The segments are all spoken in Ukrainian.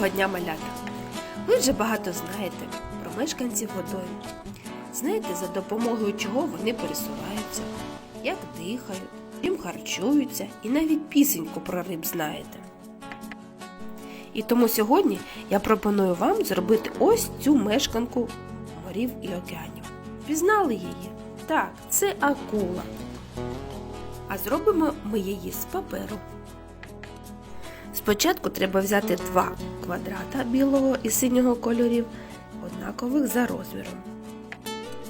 Доброго дня, малята! Ви вже багато знаєте про мешканців водойм. Знаєте, за допомогою чого вони пересуваються, як дихають, чим харчуються і навіть пісеньку про риб знаєте. І тому сьогодні я пропоную вам зробити ось цю мешканку морів і океанів. Пізнали її? Так, це акула. А зробимо ми її з паперу. Спочатку треба взяти два квадрата білого і синього кольорів, однакових за розміром.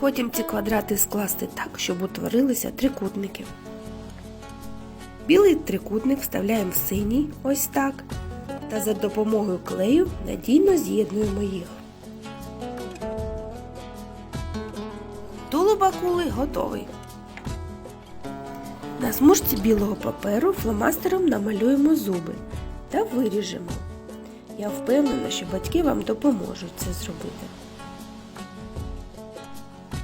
Потім ці квадрати скласти так, щоб утворилися трикутники. Білий трикутник вставляємо в синій, ось так, та за допомогою клею надійно з'єднуємо їх. Тулуб акули готовий. На смужці білого паперу фломастером намалюємо зуби та виріжемо. Я впевнена, що батьки вам допоможуть це зробити.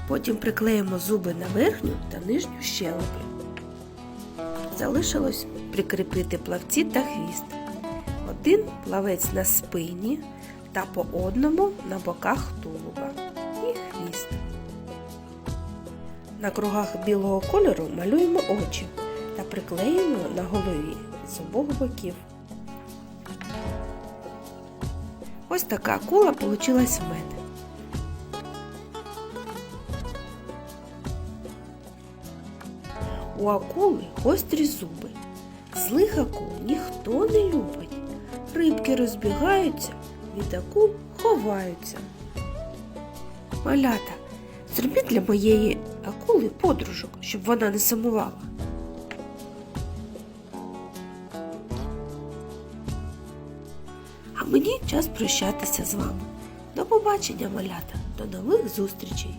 Потім приклеїмо зуби на верхню та нижню щелепи. Залишилось прикріпити плавці та хвіст. Один плавець на спині та по одному на боках тулуба і хвіст. На кругах білого кольору малюємо очі та приклеюємо на голові з обох боків. Ось така акула получилась в мене. У акули гострі зуби. Злих акул ніхто не любить. Рибки розбігаються, від акул ховаються. Малята, зробіть для моєї акули подружок, щоб вона не сумувала. А мені час прощатися з вами. До побачення, малята, до нових зустрічей!